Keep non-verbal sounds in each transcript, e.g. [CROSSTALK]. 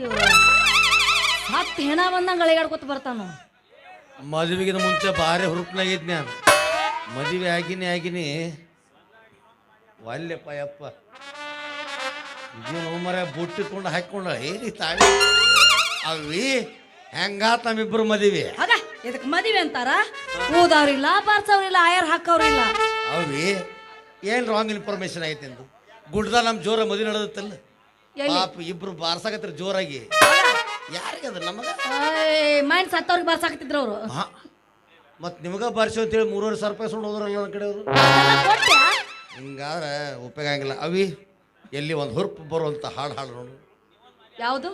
ದೇವ್ರ. ಹತ್ತು ಹೆಣ ಬಂದಂಗೆ ಅಳಿಗಾಡ್ಕೊತ ಬರ್ತಾನು. ಮದುವೆಗಿನ ಮುಂಚೆ ಭಾರಿ ಹುರುಪ್ನಾಗಿದ್ ನಾನು. ಮದುವೆ ಆಗಿನಿ ಆಗಿನಿ ಒಲ್ಲೆಪ್ಪ ಯಪ್ಪ. ಇದೇನು ಮರ ಬುಟ್ಟಿಕೊಂಡು ಹಾಕ್ಕೊಂಡ ಏನಿ ತಾಳಿ. ಅವಿ ಹೆಂಗಾತ ತಮ್ಮಿಬ್ರು ಮದುವೆ? ಅದ ಇದಕ್ಕೆ ಮದುವೆ ಅಂತಾರ? ಊದವ್ರಿಲ್ಲ ಬಾರ್ಸವ್ರಿಲ್ಲ ಆಯರ್ ಹಾಕವ್ರಿಲ್ಲ ಅವಿ ಏನು ರಾಂಗ್ ಇನ್ಫಾರ್ಮೇಶನ್ ಆಯ್ತು ಎಂದು ಗುಡ್ದ ನಮ್ಮ ಜೋರ ಮದುವೆ ನಡೆದತ್ತಲ್ಲ? ಎಲ್ಲಿ? ಪಾಪ ಇಬ್ರು ಬಾರ್ಸಾಕತ್ರ ಜೋರಾಗಿ. ಯಾರಿಗದ ನಮಗ? ಮೈಂಡ್ ಸತ್ತವ್ರಿಗೆ ಬಾರ್ಸಾಕತ್ತಿದ್ರು ಅವರು. ಹಾ. ಮತ್ತು ನಿಮಗ ಬಾರಿಸಿ ಅಂತೇಳಿ ಮೂರುವರೆ ಸಾವಿರ ರೂಪಾಯಿ ಸುಳ್ಳು ಹೋದ್ರಲ್ಲ ನನ್ನ ಕಡೆಯವರು? ಹಿಂಗಾದ್ರೆ ಉಪಯೋಗ ಆಗಿಲ್ಲ ಅವಿ ಎಲ್ಲಿ ಒಂದು ಹುರುಪು ಬರುವಂಥ ಹಾಡು ಹಾಡು ನೋಡು. ಯಾವುದು?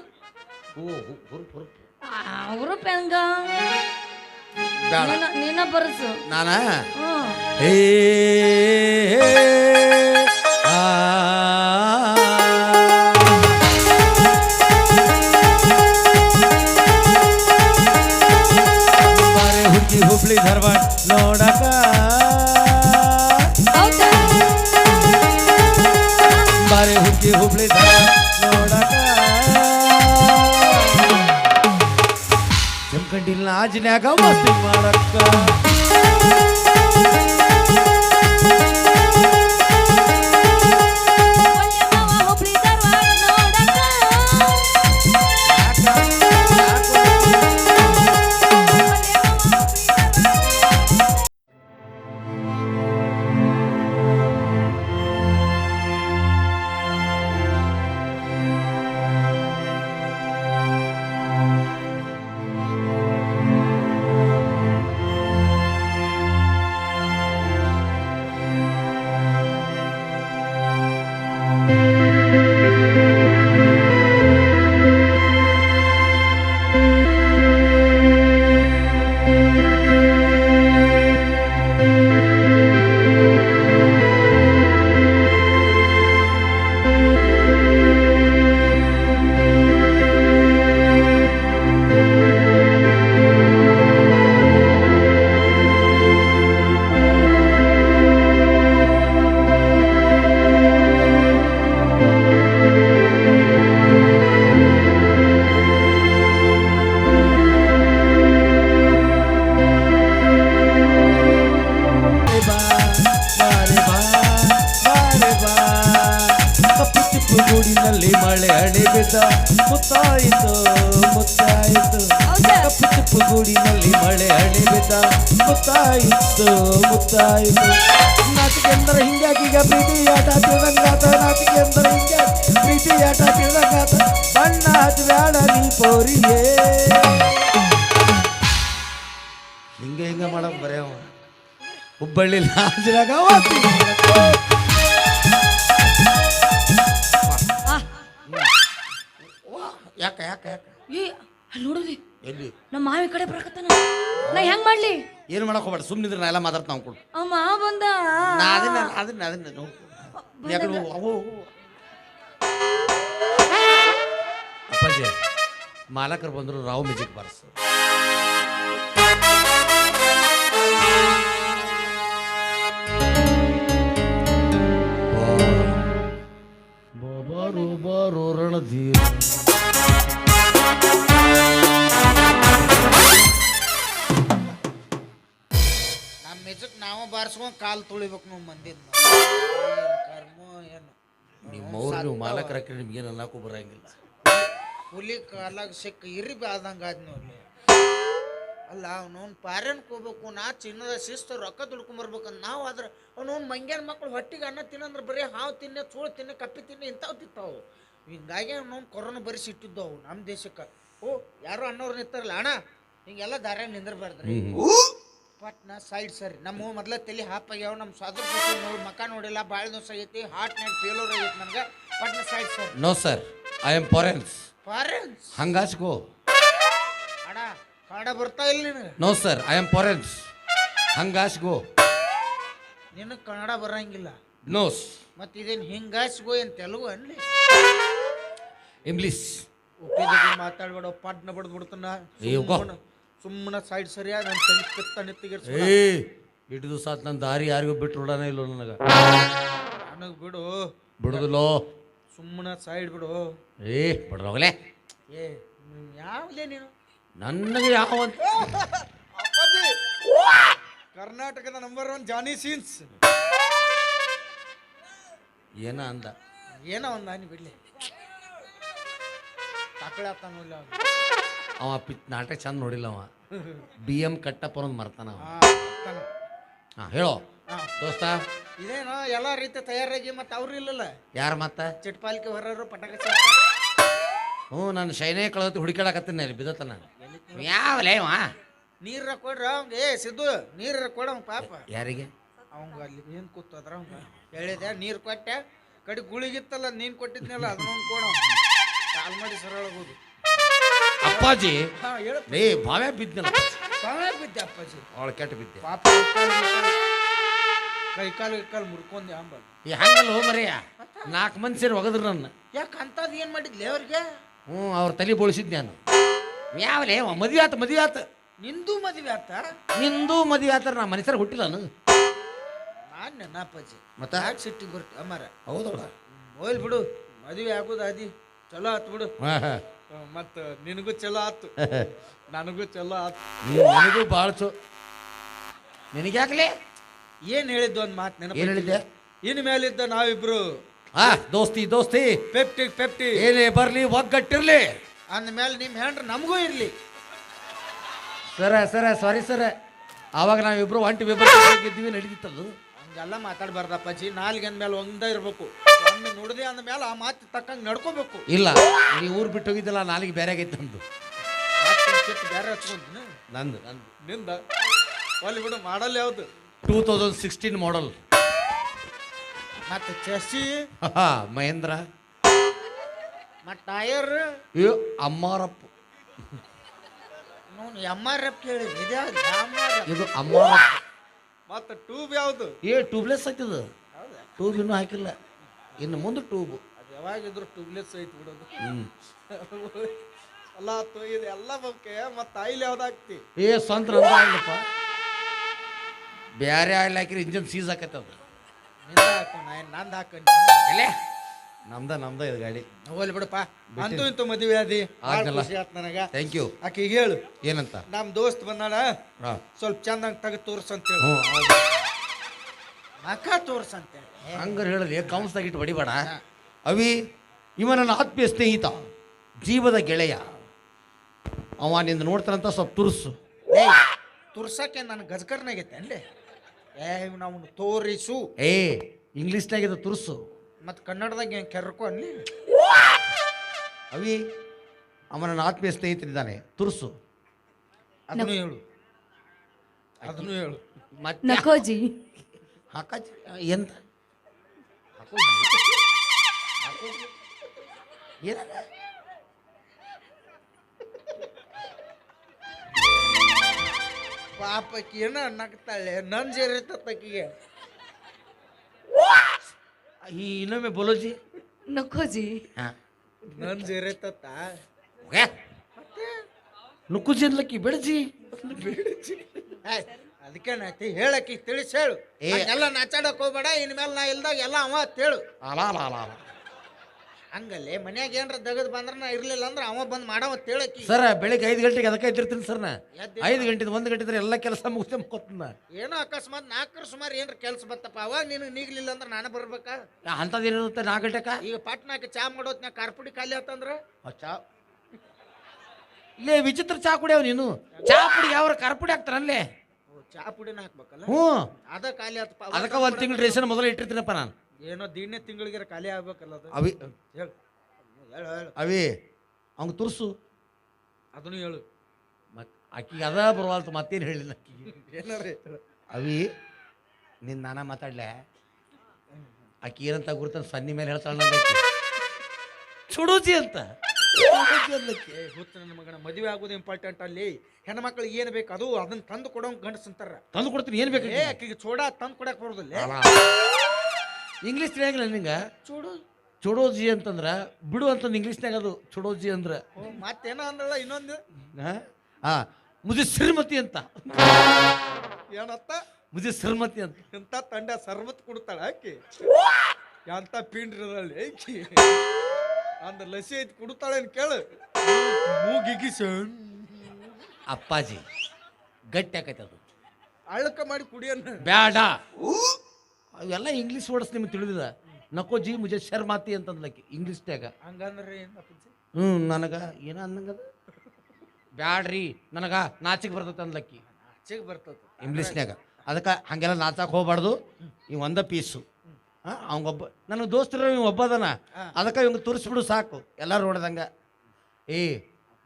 ಹೂ ಹು- ಹುರುಪು ಹುರುಪು. ಅವರು ಪೆಂಗ ಬೇಡ ನೀನ ನೀನ ಬರ್ಸು. ನಾನ? ಹ್ಮ್. ಹೇ ಆಜಿನ್ಯಾಗ ಮಸ್ತಿ ಮಾಡಕ್ಕ ಗೂಡಿನಲ್ಲಿ ಮಳೆ ಅಡಿ ಬಿದ್ದ ಮುತ್ತಾಯಿತು. ಮುತ್ತಾಯಿತು? ಕಪ್ಪು ಚಿಪ್ಪು ಗೂಡಿನಲ್ಲಿ ಮಳೆ ಅಡಿ ಬಿದ್ದ ಮುತ್ತಾಯಿತು ಮುತ್ತಾಯಿತು. ನಾಚಿಕೆ ಎಂದರೆ ಹಿಂಗಾಕೀಗ ಪ್ರೀತಿ ಆಟ ತಿಳ್ದಂಗಾತ ನಾಚಿಕೆ ಎಂದರೆ ಹಿಂಗಾಕಿ ಪ್ರೀತಿಯಾಟ ಆಟ ತಿಳ್ದಂಗಾತ ಬಣ್ಣ ಹಚ್ಚಬೇಡ ನೀ ಪೋರಿಯೇ ಹಿಂಗೆ ಹಿಂಗೆ ಮಾಡಕ್ ಬರೆಯವ. ಹುಬ್ಬಳ್ಳಿ ಲಾಂಜ್ನಾಗ ಯಾಕ ಯಾಕೆ ಯಾಕೆ? ಅಲ್ಲಿ ನೋಡ್ರಿ. ಎಲ್ಲಿ? ನಮ್ಮ ಮಾವಿ ಕಡೆ ಬರಕತ್ತಾನ. ನಾ ಹೆಂಗ್ ಮಾಡ್ಲಿ? ಏನು ಮಾಡಕ್ ಹೋಗ್ಬೇಡ ಸುಮ್ಮನಿದ್ರೆ ನಾ ಎಲ್ಲ ಮಾತಾಡ್ತಾ ಅನ್ಕೊಂಡು ಅಮ್ಮ ಮಾವ ಬಂದ. ನಾ ಅದನ್ನ ಅದನ್ನ ಅದನ್ನ ನೋಡು. ಯಾಕಡೆ ಹೋಗು, ಅವು, ಅವು. ಅಪ್ಪಾಜಿ ಮಾಲಕರು ಬಂದ್ರು ರಾವ್ ಮ್ಯೂಸಿಕ್ ಬಾರಿಸು. ಬಾರಿಸ್ಕೊಂಡು ಕಾಲು ತುಳಿಬೇಕು ನಾವು ಮಂದಿದ್ ಕರ್ಮ ಏನು? ನಿಮ್ಮವ್ರು ನೀವು ಮಾಲಕರ ನಿಮ್ಗೇನು ಅನ್ನಕ್ಕೂ ಬರಂಗಿಲ್ಲ. ಹುಲಿ ಕಾಲಾಗ ಸಿಕ್ಕ ಇರಿ ಬಾದಂಗ ಆದ್ ನೋಡ್ಲಿ ಅಲ್ಲ ಅವನವ್ನ ಪಾರ್ಯನ್ ಕೋಬೇಕು ನಾ ಚಿನ್ನದ ಶಿಸ್ತು ರೊಕ್ಕ ದುಡ್ಕೊಂಬರ್ಬೇಕಂತ ನಾವು ಆದ್ರೆ ಅವನವ್ನ ಮಂಗ್ಯಾನ ಮಕ್ಳು ಹೊಟ್ಟಿಗೆ ಅನ್ನ ತಿನ್ನಂದ್ರೆ ಬರೀ ಹಾವು ತಿನ್ನೆ ಚೂಳು ತಿನ್ನೆ ಕಪ್ಪಿ ತಿನ್ನೆ ಇಂಥವು ತಿಂತಾವು. ಹಿಂಗಾಗಿ ಅವ್ನವ್ನ ಕೊರೋನಾ ಬರಿಸಿ ಅವು ನಮ್ಮ ದೇಶಕ್ಕೆ. ಓ ಯಾರೋ ಅನ್ನೋರು ನಿಂತಾರಲ್ಲ ಅಣ್ಣ ಹಿಂಗೆಲ್ಲ ದಾರ್ಯಾಗ ನಿಂದಿರ್ಬಾರ್ದ್ರಿ. ಪಟ್ನ ಸೈಡ್ ಸರ್ ನಮ್ಮ ಮೊದಲ ತಲೆ ಹಾಪ್ ಆಗ್ಯಾವ ನಮ್ಮ ಸಾದ್ರ ನೋಡಿ ಮಕ ನೋಡಿಲ್ಲ ಭಾಳ ದಿವಸ ಆಗೈತಿ ಹಾರ್ಟ್ ನೈಟ್ ಫೇಲೋರ್ ಆಗೈತಿ ನನಗೆ. Patna side sir no sir I am foreigns foreigns ಹಂಗಾಸ್ಕೋ. ಅಣ್ಣ ಕನ್ನಡ ಬರ್ತಾ ಇಲ್ಲ ನಿನಗೆ? No sir I am foreigns ಹಂಗಾಸ್ಗೋ ನಿನಗೆ ಕನ್ನಡ ಬರಂಗಿಲ್ಲ? ನೋಸ್ ಮತ್ತೆ ಇದೇನು ಹಿಂಗಾಸ್ಗೋ ಏನು ತೆಲುಗು ಅನ್ಲಿ? ಇಂಗ್ಲೀಷ್ ಮಾತಾಡ್ಬೇಡ ಪಟ್ನ ಬಡ್ದು ಬಿಡ್ತಾನ. ಸುಮ್ಮನೆ ಸೈಡ್ ಸರಿಯಾಗಿ ನನ್ನ ತಲೆ ಕಿತ್ತ ನೆತ್ತಿಗೆ ಏ ಇಟ್ಟು ದಿವಸ ಆತ್ ನನ್ನ ದಾರಿ ಯಾರಿಗೂ ಬಿಟ್ಟು ಬಿಡೋಣ ಇಲ್ಲ ನನಗೆ. ನನಗೆ ಬಿಡು. ಬಿಡುದಿಲ್ಲೋ? ಸುಮ್ಮನೆ ಸೈಡ್ ಬಿಡು. ಏ ಬಿಡ್ರೋಗಲೇ ಏ ಯಾವ್ದೇ ನೀನು? ನನಗೆ ಯಾವ ಕರ್ನಾಟಕದ ನಂಬರ್ ಒನ್ ಜಾನಿ ಸೀನ್ಸ್. ಏನ ಅಂದ? ಏನೋ ಒಂದು ನಾನಿ ಬಿಡ್ಲಿ. ನೋಡ್ಲಿ ಆತಾನಲ್ಲ ಅವ ಪಿತ್ ನಾಟಕ ಚಂದ ನೋಡಿಲ್ಲ ಅವ. ಬಿ ಎಂ ಕಟ್ಟಪ್ಪ ಅನ್ನೋದು ಮರ್ತಾನ ಅವ. ಹಾಂ ಹೇಳೋ. ದೋಸ್ತ? ಇದೇನೋ ಎಲ್ಲ ರೀತಿ ತಯಾರಾಗಿ ಮತ್ತೆ ಅವ್ರು ಇಲ್ಲಲ್ಲ? ಯಾರು ಮತ್ತ? ಚಿಟ್ಪಾಲಿಕೆ ಹೊರರು ಪಟಾಕ ಹ್ಞೂ ನಾನು ಶೈನೇ ಕಳತಿ ಹುಡುಕಾಡಕತ್ತೀನಿ ಅಲ್ಲಿ ಬಿದ್ದತನ ಯಾವಲೇ ಅವ ನೀರ ಕೊಡ್ರ ಅವಂಗ ಏ ಸಿದ್ದು ನೀರ ಕೊಡ ಅವ್ನ ಪಾಪ. ಯಾರಿಗೆ? ಅವಂಗ ಅಲ್ಲಿ ಏನು ಕೂತದ್ರ ಅವಂಗ? ಹೇಳಿದೆ ನೀರು ಕೊಟ್ಟೆ. ಕಡೆ ಗುಳಿಗಿತ್ತಲ್ಲ ನೀನು ಕೊಟ್ಟಿದ್ನಲ್ಲ ಅದನ್ನೊಂದು ಕೊಡ ಕಾಲ್ ಮಾಡಿ ಸರಳಗೋದು ಅಪ್ಪಾಜಿ. ಹಾ ಹೇಳು. ಲೇ ಬಾವ್ಯಾ ಬಾವೆ ಬಿದ್ದೆ ಅಪ್ಪಾಜಿ. ಅವಳ ಕೆಟ್ಟ ಬಿದ್ದೆ. ಪಾಪ ಕೈ ಕಾಲು ಕೈ ಕಾಲು ಮುರ್ಕೊಂಡೆ ಅಂಬಲ್. ಈ ಹಂಗಲ್ಲ ಹೋ ಮರೆಯ. ನಾಲ್ಕು ಮಂದಿ ಸೇರಿ ಒಗದ್ರು ನನ್ನ. ಯಾಕೆ ಅಂತದ್ ಏನ್ ಮಾಡಿದ್ಲೆ ಅವ್ರಿಗೆ? ಹ್ಞೂ ಅವ್ರ ತಲೆ ಬೋಳಿಸಿದ್ ನಾನು. ಯಾವಲೇ ಮದುವೆ ಆತ ಮದ್ವೆ ಆತ. ನಿಂದು ಮದುವೆ ಆತ? ನಿಂದು ಮದ್ವೆ ಆತರ ನಾ ಮನುಷ್ಯರ ಹುಟ್ಟಿಲ್ಲ ನಾನು. ನನ್ನ ಅಪ್ಪಾಜಿ. ಮತ್ತೆ? ಯಾಕೆ ಸಿಟ್ಟಿಗೆ ಬರ್ತೀವಿ ಅಮ್ಮಾರ. ಹೌದಲ್ಲ ಹೋಯ್ಲ್ ಬಿಡು. ಮದುವೆ ಆಗೋದು ಅದಿ ಚಲೋ ಆತ್ ಬಿಡು. ಹಾಂ ಹಾಂ. ಮತ್ತ ನಿನಗೂ ಚಲೋ ಆತು. [LAUGHS] ನನಗೂ ಚಲೋ ಆತು. ನನಗೂ ಭಾಳ ಚೋ ನಿನಗ್ಯಾಕ್ಲಿ? ಏನ್ ಹೇಳಿದ್ದು ಒಂದ್ ಮಾತು ಏನ್ ನೆನಪು ಹೇಳಿದ್ದೆ? ಇನ್ ಮೇಲಿದ್ದ ನಾವಿಬ್ರು ಆ ದೋಸ್ತಿ ದೋಸ್ತಿ. ಪೆಪ್ಟಿ ಪೆಪ್ಟಿ. ಏನೇ ಬರ್ಲಿ ಒಗ್ಗಟ್ಟಿರ್ಲಿ. ಅಂದ ಮೇಲೆ ನಿಮ್ ಹೆಂಡ್ರ ನಮಗೂ ಇರ್ಲಿ. ಸರ ಸರ ಸಾರಿ ಸರ. ಆವಾಗ ನಾವಿಬ್ರು ಒಂಟಿ ವಿಬ್ರು ಇದ್ದೀವಿ ನಡೀತಿತ್ತದು. ಹಂಗೆಲ್ಲ ಮಾತಾಡ್ಬಾರ್ದಪ್ಪಾಜಿ. ನಾಲ್ಗೆ ಅಂದ್ಮೇಲೆ ಒಂದ ಇರ್ಬೇಕು. ಒಮ್ಮೆ ನೋಡಿದೆ ಅಂದ ಮೇಲೆ ಆ ಮಾತು ತಕ್ಕಂಗೆ ನಡ್ಕೋಬೇಕು. ಇಲ್ಲ ನೀ ಊರು ಬಿಟ್ಟು ಹೋಗಿದ್ದಲ್ಲ ನಾಲಿಗೆ ಬೇರೆ ಆಗೈತೆ ನಂದು ಮತ್ತೆ ಸಿಟ್ಟು ಬೇರೆ ಹಚ್ಕೊಂತೀನಿ ನಂದು ನಂದು. ನಿಂದ? ಅಲ್ಲಿ ಬಿಡು ಮಾಡಲ್ ಯಾವ್ದು? ಟೂ ತೌಸಂಡ್ ಸಿಕ್ಸ್ಟೀನ್ ಮಾಡಲ್ ಮತ್ತೆ ಚಸಿ? ಮಹೇಂದ್ರ. ಮತ್ತೆ ಟಯರ್? ಅಯ್ಯೋ ಅಮ್ಮಾರಪ್ಪ. ನೋನ್ ಎಂ ಆರ್ ಎಫ್ ಕೇಳಿ ಇದೇ ಅಮ್ಮಾರಪ್ಪ. ಮತ್ತೆ ಟ್ಯೂಬ್ ಯಾವ್ದು? ಏ ಟ್ಯೂಬ್ಲೆಸ್ ಹೌದಾ? ಟ್ಯೂಬ್ ಇನ್ನೂ ಹಾಕಿಲ್ಲ. ಇನ್ನು ಮುಂದೆ ಟ್ಯೂಬ್ ಅದು ಯಾವಾಗಿದ್ರು ಟ್ಯೂಬ್ಲೆಸ್ ಐತಿ ಬಿಡೋದು. ಆತು ಇದು ಎಲ್ಲ ಬಗ್ಗೆ ಮತ್ತೆ ಆಯಿಲ್ ಯಾವ್ದಾಗ್ತಿ ಏ ಸ್ವಂತ ಬೇರೆ ಆಯಿಲ್ ಹಾಕಿರಿ ಇಂಜನ್ ಸೀಸ್ ಹಾಕತ್ತೆ ಅದು. ನಿಂದ ಹಾಕೊಂಡು ನಂದ್ ಹಾಕಂಡಿ. ಎಲ್ಲೇ ನಮ್ದ ನಮ್ದ ಇದು ಗಾಡಿ. ಹೋಗ್ಲಿ ಬಿಡಪ್ಪ. ಅಂತೂ ಇಂತೂ ಮದುವೆ ಆದಿ. ಭಾಳ ಆಗ್ನಲ್ಲ. ಖುಷಿ ಆತ್ ನನಗ. ಥ್ಯಾಂಕ್ ಯು ಆಕೆ ಹೇಳು. ಏನಂತ? ನಮ್ ದೋಸ್ತ್ ಬಂದಾಳ. ಹಾಂ. ಸ್ವಲ್ಪ ಚಂದಂಗ್ ತೆಗೆದು ತೋರ್ಸಂತ ಹೇಳು. ಹ್ಞೂ ಹೌದು. ಮಕ ತೋರ್ಸಂತೆ. ಹೇಳಿ ಹಂಗಾರೆ ಹೇಳಲಿ ಕೌನ್ಸ್ದಾಗಿಟ್ಟು ಹೊಡಿಬೇಡ ಅವಿ ಇವ ನನ್ನ ಆತ್ಮೀಯ ಸ್ನೇಹಿತ ಜೀವದ ಗೆಳೆಯ. ಅವ ನಿಂದ ನೋಡ್ತಾನಂತ ಸ್ವಲ್ಪ ತುರ್ಸು. ತುರ್ಸಕ್ಕೆ ನನ್ನ ಗಜಕರ್ನಾಗೈತೆ ಅಲ್ಲೇ ಏ ನಾವು ತೋರಿಸು. ಏ ಇಂಗ್ಲೀಷ್ನಾಗ ಇದು ತುರ್ಸು. ಮತ್ತು ಕನ್ನಡದಾಗ ಏನು ಕೆರ್ಕೊ ಅಲ್ಲಿ ಅವಿ ಅವ ನನ್ನ ಆತ್ಮೀಯ ಸ್ನೇಹಿತನಿದ್ದಾನೆ ತುರ್ಸು. ಅದನ್ನು ಹೇಳು. ಅದನ್ನು ಹೇಳು. ಮತ್ತೆ ನಕೋಜಿ. ಹಾಕ ಎಂತ? ಏನದ ಪಾಪಕ್ಕೆ ಏನೋ? ನಗ್ತಾಳೆ ನನ್ ಸೇರಿರ್ತಕ್ಕಿಗೆ ಈ ಇನ್ನೊಮ್ಮೆ ಬೋಲೋಜಿ. ನಕೋಜಿ ಹಾಂ. ನನ್ ಸೇರಿತ್ತ ಓಕೆ ನುಕ್ಕುಜಿ ಅನ್ಲಕ್ಕಿ ಬೆಳಜಿ. ಅದಕ್ಕೇನೈತಿ ಹೇಳಕ್ಕೆ ತಿಳಿಸಿ ಹೇಳು. ಏ. ಎಲ್ಲ ನಾಚಾಡಕ್ ಹೋಗ್ಬೇಡ ಇನ್ಮೇಲೆ ನಾ ಇಲ್ದಾಗ ಎಲ್ಲ ಅವ ತೇಳು ಅಲ ಅಲ ಅಲ ಅಲ. ಹಂಗಲ್ಲೇ ಮನ್ಯಾಗ ಏನ್ರ ದಗದ್ ಬಂದ್ರ ನಾ ಇರ್ಲಿಲ್ಲ ಅಂದ್ರೆ ಅವ ಬಂದ್ ಮಾಡವ ತೇಳಕ್ಕಿ ಸರ್ ಬೆಳಿಗ್ಗೆ ಐದು ಗಂಟೆಗೆ ಅದಕ್ಕೆ ಎದ್ದಿರ್ತೀನಿ ಸರ್ ನಾ. ಎದ್ದಿ- ಐದು ಗಂಟೆದು ಒಂದು ಗಂಟೆ ಇದ್ರೆ ಎಲ್ಲ ಕೆಲಸ ಮುಗಿಸ್ತೇ ಮುಕ್ಕೋತನ ಏನೋ ಅಕಸ್ಮಾತ್ ನಾಲ್ಕರ ಸುಮಾರು ಏನ್ರ ಕೆಲಸ ಬತ್ತಪ್ಪ ಅವಾಗ ನೀನು ನೀಗ್ಲಿಲ್ಲ ಅಂದ್ರೆ ನಾನು ಬರ್ಬೇಕಾ? ಅಂಥದ್ದೇನಿರುತ್ತೆ ನಾಲ್ಕು ಗಂಟೆಕ? ಈಗ ಪಟ್ನಾಕ ಚಾ ಮಾಡೋತ್ನ ಕಾರ್ಪುಡಿ ಖಾಲಿ ಆತಂದ್ರ? ಚಾ. ಇಲ್ಲೇ ವಿಚಿತ್ರ ಚಾ ಕುಡಿಯವ್ ನೀನು. ಚಾ ಪುಡಿ ಯಾವ ಕಾರ್ಪುಡಿ ಹಾಕ್ತಾರ ಅಲ್ಲೇ ಓ, ಚಾ ಪುಡಿನ ಹಾಕ್ಬೇಕಲ್ಲ? ಹ್ಞೂ. ಅದ ಖಾಲಿ ಆತಪ್ಪ. ಅದಕ್ಕೆ ಒಂದು ತಿಂಗಳು ರೇಷನ್ ಮೊದಲು ಇಟ್ಟಿರ್ತೀನಪ್ಪ ನಾನು. ಏನೋ ದಿನೇ ತಿಂಗಳಿಗೆ ಖಾಲಿ ಆಗ್ಬೇಕಲ್ಲ ಅದು? ಅವಿ ಹೇಳು. ಹೇಳು ಹೇಳು. ಅವಿ ಅವ್ನು ತುರ್ಸು. ಅದನ್ನು ಹೇಳು. ಮತ್ ಆಕಿಗೆ ಅದ ಬರುವಲ್ತು ಮತ್ತೇನು ಹೇಳಿಲ್ಲ ಆಕಿಗೆ? ಏನಾರ ಅವಿ ನಿನ್ನ ನಾನ ಮಾತಾಡ್ಲೆ? ಆಕಿ ಏನಂತ ಗುರುತ ಸನ್ನಿ ಮೇಲೆ ಹೇಳ್ತಾಳೆ ನಂಗೆ ಆಕಿ. ಚುಡೂಜಿ ಅಂತ. ಮಗನ ಮದುವೆ ಆಗೋದು ಇಂಪಾರ್ಟೆಂಟ್ ಅಲ್ಲಿ. ಹೆಣ್ಮಕ್ಳಿಗೆ ಏನು ಬೇಕು ಅದು ಅದನ್ನ ತಂದು ಕೊಡೋ ಗಂಡಸ್ ಅಂತಾರ. ತಂದು ಕೊಡ್ತೀನಿ ಏನು ಬೇಕು ಏ ಆಕಿಗೆ ಚೋಡಾ ತಂದು ಕೊಡಕ್ ಬರೋದಿಲ್ಲ. ಇಂಗ್ಲೀಷ್ ತಿಳಿಯಂಗಿಲ್ಲ ನಿಂಗೆ ಚೂಡು. ಚುಡೋಜಿ ಅಂತಂದ್ರ ಬಿಡು ಅಂತಂದು ಇಂಗ್ಲೀಷ್ನಾಗ ಅದು ಚೋಡೋಜಿ ಅಂದ್ರ. ಮತ್ತೇನೋ ಅಂದ್ರಲ್ಲ ಇನ್ನೊಂದು. ಹಾ? ಮುಜೆ ಶ್ರೀಮತಿ ಅಂತ. ಏನತ್ತ? ಮುಜಿ ಶ್ರೀಮತಿ ಅಂತ. ಇಂಥ ತಂಡ ಸರ್ಬತ್ ಕೊಡ್ತಾಳ ಆಕಿ. ಎಂತ ಪಿಂಡ್ರದಲ್ಲಿ ಆಕಿ. ಅಂದ ಲಸಿ ಐತಿ ಕುಡ್ತಾಳೇನು ಕೇಳು. ಮೂಗಿಗಿ ಅಪ್ಪಾಜಿ ಗಟ್ಟಿ ಆಕೈತೆ ಅದು. ಅಳಕ ಮಾಡಿ ಕುಡಿಯನ್ನ ಬ್ಯಾಡ. ಅವೆಲ್ಲ ಇಂಗ್ಲೀಷ್ ವರ್ಡ್ಸ್ ನಿಮ್ಗೆ ತಿಳಿದಿಲ್ಲ ನಕೋ ಜಿ ಮುಜೆ ಶರ್ಮಾತಿ ಅಂತಂದ್ಲಕ್ಕಿ ಇಂಗ್ಲೀಷ್ನ್ಯಾಗ ಹಂಗಂದ್ರೆ ಹ್ಞೂ ನನಗೆ ಏನ ಅನ್ನಂಗದ ಬ್ಯಾಡ್ರಿ ನನಗ ನಾಚಿಗೆ ಬರ್ತೈತೆ ಅಂದ್ಲಕ್ಕಿ. ಬರ್ತೈತೆ. ಇಂಗ್ಲೀಷ್ನ್ಯಾಗ ಅದಕ್ಕೆ ಹಂಗೆಲ್ಲ ನಾಚಕ್ಕೆ ಹೋಗ್ಬಾರ್ದು. ಈ ಒಂದ ಪೀಸು ಅವಂಗೊಬ್ಬ ನನ್ನ ದೋಸ್ತರು ಇವ್ ಒಬ್ಬದನ ಅದಕ್ಕೆ ಇವಂಗೆ ತೋರಿಸ್ಬಿಡು ಸಾಕು. ಎಲ್ಲರೂ ನೋಡ್ದಂಗ. ಏ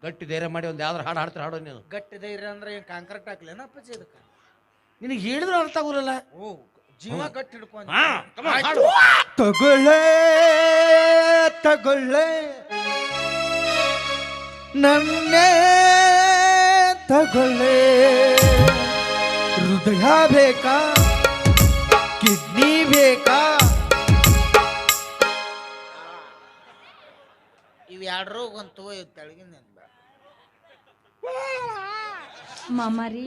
ಗಟ್ಟಿ ಧೈರ್ಯ ಮಾಡಿ ಒಂದು ಯಾವ್ದಾರು ಹಾಡು ಹಾಡ್ತಾರೆ ಹಾಡೋ ನೀನು. ಗಟ್ಟಿ ಧೈರ್ಯ ಅಂದ್ರೆ ಏನು ಕಾಂಕ್ರೀಟ್ ಹಾಕ್ಲೇನ ಅಪ್ಪಾಜಿ ನಿನಗೆ ಹೇಳಿದ್ರು ಅರ್ಥ ಆಗೋಲ್ಲ ಓ ಜೀವ ಗಟ್ಟಿ ಹಿಡ್ಕೊಂಡು ಹಾಡು. ತಗೊಳ್ಳೆ ತಗೊಳ್ಳೆ. ನನ್ನೇ ತಗೊಳ್ಳೆ. ಹೃದಯ ಬೇಕಾ ಕಿಡ್ನಿ ಬೇಕಾ? ಅಂತೂ ತೆಳಗಿನ ಮಾಮಾರಿ.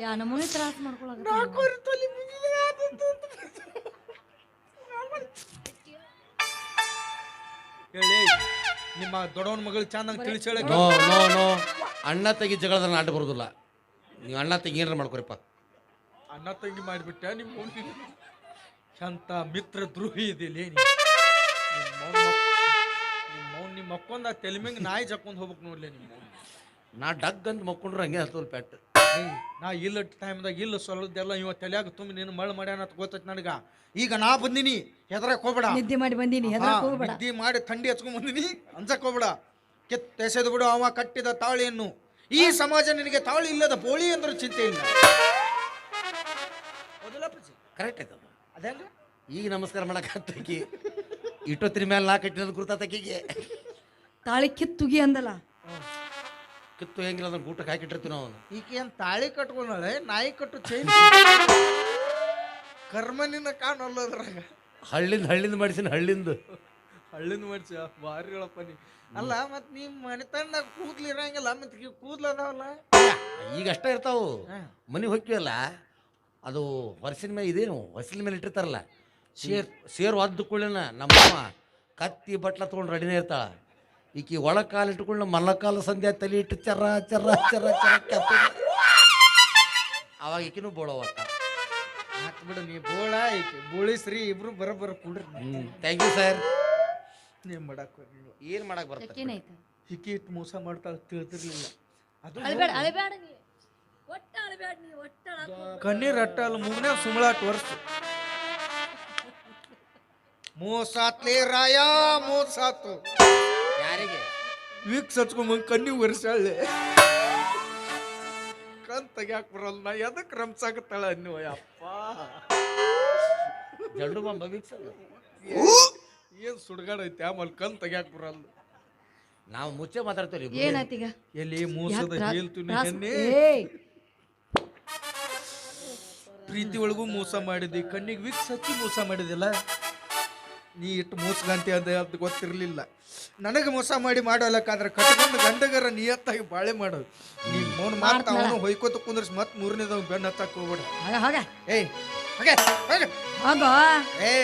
ಯಾ ನಮೂನಿ ತ್ರಾಸ ಮಾಡ್ಕೊಳಕ ಹೇಳಿ. ನಿಮ್ಮ ದೊಡ್ಡವನ ಮಗಳು ಚಂದಂಗ್ ತಿಳಿಸಿ ಹೇಳಕ್ಕೆ ನೋ ನೋ ನೋ. ಅಣ್ಣ ತೆಗಿ ಜಗಳದ ನಾಟ ಬರೋದಿಲ್ಲ. ನೀವು ಅಣ್ಣ ತೆಗಿ ಏನಾರ ಮಾಡ್ಕೊರಿಪ್ಪ. ಅಣ್ಣ ತಂಗಿ ಮಾಡಿಬಿಟ್ಟೆ ನಿಮ್ಮ ಚಂತ ಮಿತ್ರ ದ್ರೋಹಿ ಇದಿಲ್ಲ ನಿಮ್ಮ ಮೌನ್ ನಿಮ್ಮ ಮಕ್ಕೊಂದ ತೆಲಿಮಿಂಗ್ ನಾಯಿ ಜಕ್ಕೊಂಡು ಹೋಗ್ಬೇಕು ನೋಡ್ಲಿ ನಿಮ್ಮ. ನಾ ಡಗ್ ಅಂತ ಮಕ್ಕೊಂಡ್ರೆ ಹಂಗೆ ಹತ್ತೋಲ್ ಪೆಟ್ ಏಯ್, ನಾ ಇಲ್ಲ ಟೈಮ್ದಾಗ ಇಲ್ಲ ಸೊಲ್ಲದೆಲ್ಲ ಇವ ತಲೆಯಾಗ ತುಂಬಿ ನೀನು ಮಳ್ ಮಾಡ್ಯಾನ ಅಂತ ಗೊತ್ತೈತಿ ನನಗ. ಈಗ ನಾ ಬಂದಿನಿ ಹೆದರಕ್ ಹೋಗ್ಬೇಡ. ನಿದ್ದೆ ಮಾಡಿ ಬಂದಿನಿ ನಿದ್ದೆ ಹೋಗ್ಬೇಡ. ನಿದ್ದಿ ಮಾಡಿ ಥಂಡಿ ಹಚ್ಕೊಂಡ್ ಬಂದಿನಿ ಅಂಜಕ್ ಹೋಗ್ಬೇಡ. ಕೆತ್ತ ಎಸೆದು ಬಿಡು ಅವ ಕಟ್ಟಿದ ತಾಳಿಯನ್ನು. ಈ ಸಮಾಜ ನಿನಗೆ ತಾಳಿ ಇಲ್ಲದ ಬೋಳಿ ಅಂದ್ರೆ ಚಿಂತೆ ಇಲ್ಲ. ಕರೆಕ್ಟ್ ಆಯ್ತದ ಅದೇಂಗ ಈಗ ನಮಸ್ಕಾರ ಮಾಡಕ್ಕಿ ಹತ್ತಕಿ ಇಟ್ಟೊತ್ತಿನ ಮೇಲೆ ನಾ ಕಟ್ಟಿರೋದು ಗುರುತಾತಕಿಗೆ. ತಾಳಿ ಕಿತ್ತುಗಿ ಅಂದಲ್ಲ. ಕಿತ್ತು ಹೆಂಗಿಲ್ಲ ಅದನ್ನ ಊಟಕ್ಕೆ ಹಾಕಿಟ್ಟಿರ್ತೀವಿ ನಾವು ಈಕೆ ಏನ್ ತಾಳಿ ಕಟ್ಕೊಂಡಳೆ ನಾಯಿ ಕಟ್ಟು ಚೈನ್ [LAUGHS] ಕರ್ಮನಿನ ಕಾಣಲ್ಲ ಅದ್ರಾಗ. ಹಳ್ಳಿಂದ ಹಳ್ಳಿಂದ ಮಾಡಿಸಿನ ಹಳ್ಳಿಂದ. ಹಳ್ಳಿಂದ ಮಾಡಿಸ ಭಾರಿ ಹೇಳಪ್ಪ ನೀ. ಅಲ್ಲ ಮತ್ ನಿಮ್ ಮನೆ ಕೂದ್ಲು ಕೂದ್ಲಿರಂಗಿಲ್ಲ ಮತ್ ಕೂದ್ಲು ಅದಾವಲ್ಲ? ಈಗ ಅಷ್ಟೇ ಇರ್ತಾವು. ಮನೆ ಮನೆಗೆ ಹೋಗ್ತೀವಲ್ಲ ಅದು ಹೊರಸಿನ ಮೇಲೆ ಇದೇನು ಹೊಸಿನ ಮೇಲೆ ಇಟ್ಟಿರ್ತಾರಲ್ಲ. ಸೇರ್ ಸೇರು ಒದ್ದು ಕುಳ್ಳಿನ ನಮ್ಮಮ್ಮ ಕತ್ತಿ ಬಟ್ಲ ತೊಗೊಂಡು ರೆಡಿನೇ ಇರ್ತಾಳ. ಈಕಿ ಒಳ ಕಾಲು ಇಟ್ಕೊಂಡು ಮಲ್ಲಕಾಲ ಸಂಧ್ಯಾ ತಲೆ ಇಟ್ಟು ಚರ ಚರ ಚರ ಚರ ಕೆತ್ತ ಅವಾಗ ಈಕಿನೂ ಬೋಳವತ್ತ ಹಾಕ್ ಬಿಡು ನೀ ಬೋಳ ಈಕೆ ಬೋಳಿಸ್ರಿ ಇಬ್ರು ಬರ ಕುಡ್ರಿ. ಹ್ಞೂ ಥ್ಯಾಂಕ್ ಯು ಸರ್ ನೀವು ಮಾಡಕ್ ಹೋಗಿಲ್ಲ ಏನು ಮಾಡಕ್ಕೆ ಬರ್ತದೆ ಏನೈತೆ ಇಟ್ಟು ಮೋಸ ಮಾಡ್ತಾ ತಿಳಿದಿರ್ಲಿಲ್ಲ. ಅದು ಅಳಬೇಡ ಅಳಬೇಡ ನೀ. ಒಟ್ಟ ಅಳಬೇಡ ನೀ ಒಟ್ಟ ಕಣ್ಣೀರ್ ಅಟ್ಟಲ್ ಮುಂದೆ ಸುಮಳಾಟ್ ವರ್ಷ ಮೋಸಾತ್ಲೇ ರಾಯ ಮೋಸಾತು. ಯಾರಿಗೆ? ವೀಕ್ಸ್ ಹಚ್ಕೊಂಡ್ ಕಣ್ಣಿ ಒರೆಸಾಳೆ ಕಣ್ ತೆಗ್ಯಾಕ್ ಬರಲ್ಲ ನಾ ಎದಕ್ ರಂಸಾಕತ್ತಾಳ ಅನ್ನುವ ಯಪ್ಪ. ಜಂಡು ಬಾಂಬ ವೀಕ್ಸ್ ಅದು. ಏನ್ ಸುಡ್ಗಾಡ ಐತೆ ಆಮೇಲೆ ಕಣ್ ತೆಗ್ಯಾಕ್ ಬರಲ್ಲ ನಾವು ಮುಚ್ಚೆ ಮಾತಾಡ್ತೀವಿ ಏನಾಯ್ತೀಗ ಎಲ್ಲಿ ಮೋಸದ ಹೇಳ್ತೀನಿ ಎನ್ನಿ ಪ್ರೀತಿ ಒಳಗೂ ಮೋಸ ಮಾಡಿದಿ ಕಣ್ಣಿಗೆ ವಿಕ್ಸ್ ಹಚ್ಚಿ ಮೋಸ ಮಾಡಿದಿಲ್ಲ? ನೀ ಇಟ್ಟು ಮೋಸಗಂತೆ ಅಂತ ಅದು ಗೊತ್ತಿರಲಿಲ್ಲ. ನನಗೆ ಮೋಸ ಮಾಡಿ ಮಾಡೋಲ್ಲಕ್ಕಾದ್ರೆ ಕಟ್ಕೊಂಡು ಗಂಡಗರ ನಿಯತ್ತಾಗಿ ಬಾಳೆ ಮಾಡೋದು. ನೀ ಮೌನ ಮಾಡ್ತಾ ಅವನು ಹೊಯ್ಕೋತ ಕುಂದ್ರಿಸಿ ಮತ್ತೆ ಮೂರನೇದವ್ ಬೆನ್ನ ಹತ್ತಕ್ಕೆ ಹೋಗ್ಬೇಡ. ಹಾಗೆ ಏಯ್ ಹಾಗೆ ಹಾಗೆ. ಹೋಗೋ. ಏ.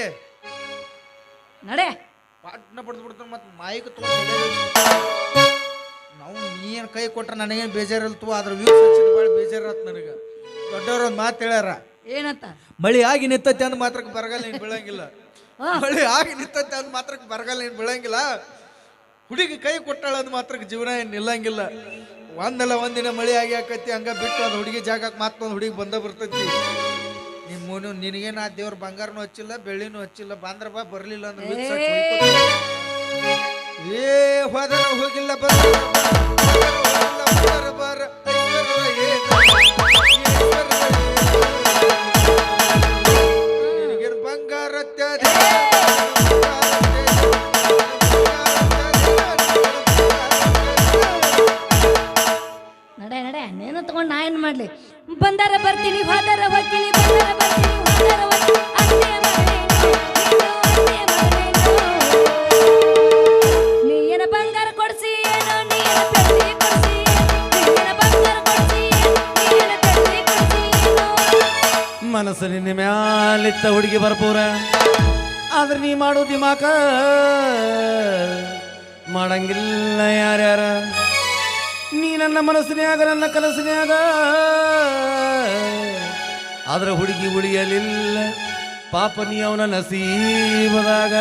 ನಡೆ. ಪಾಟ್ನ ಬಡ್ದು ಬಿಡ್ತಾನೆ ಮತ್ತೆ ಮಾಯಿಗೆ ತೊಗೊಂಡು ನಾವು ನೀನು ಕೈ ಕೊಟ್ರೆ ನನಗೇನು ಬೇಜಾರಲ್ತು ಆದ್ರೆ ವ್ಯೂಸ್ ಹಚ್ಚಿದ ಭಾಳ ಬೇಜಾರತ್ ನನಗೆ. ದೊಡ್ಡವ್ರ ಒಂದು ಮಾತು ಹೇಳ್ಯಾರ. ಏನಂತ? ಮಳಿ ಆಗಿ ನಿಂತೈತೆ ಅಂದ ಮಾತ್ರಕ್ಕೆ ಬರಗಾಲ ಏನು ಬೀಳಂಗಿಲ್ಲ. ಮಳಿ ಆಗಿ ನಿಂತೈತೆ ಅಂದ್ ಮಾತ್ರಕ್ಕೆ ಬರಗಾಲ ಏನು ಬೀಳಂಗಿಲ್ಲ. ಹುಡುಗಿ ಕೈ ಕೊಟ್ಟಾಳ ಅಂದ್ ಮಾತ್ರಕ್ಕೆ ಜೀವನ ಏನು ನಿಲ್ಲಂಗಿಲ್ಲ. ಒಂದಲ್ಲ ಒಂದಿನ ಮಳೆ ಆಗಿ ಆಕತಿ, ಹಂಗ ಬಿಟ್ಟು ಅದು ಹುಡುಗಿ ಜಾಗಕ್ಕೆ ಮತ್ತೊಂದು ಹುಡುಗಿ ಬಂದ ಬರ್ತೈತಿ. ನಿಮ್ಮ ನಿನಗೇನು ಆ ದೇವ್ರ ಬಂಗಾರನೂ ಹಚ್ಚಿಲ್ಲ, ಬೆಳ್ಳಿನೂ ಹಚ್ಚಿಲ್ಲ, ಬಂದ್ರ ಬಾ ಬರಲಿಲ್ಲ ಅಂದ್ರೆ ಏ ಹೋದರ ಹೋಗಿಲ್ಲ ಬಂದ ಬಾರ ನಾ ಏನು ಮಾಡಲಿ? ಬಂದಾರ ಬರ್ತೀನಿ, ಹೋದಾರ ಹೋಗ್ತೀನಿ ಬರ್ತೀನಿ ಹೋಗ್ತೀನಿ. ಮನಸ್ಸು ನಿನ್ನ ಮ್ಯಾಲಿತ್ತ ಹುಡುಗಿ ಬರ್ಪೂರ. ಆದ್ರೆ ನೀ ಮಾಡೋ ದಿಮಾಕ ಮಾಡಂಗಿಲ್ಲ ಯಾರ್ಯಾರ. ನೀ ನನ್ನ ಮನಸ್ಸಿನ್ಯಾಗ ನನ್ನ ಕನಸಿನ್ಯಾಗ. ಆದ್ರೆ ಹುಡುಗಿ ಉಳಿಯಲಿಲ್ಲ. ಪಾಪ ನೀ ಅವನ ನಸೀಬದಾಗ.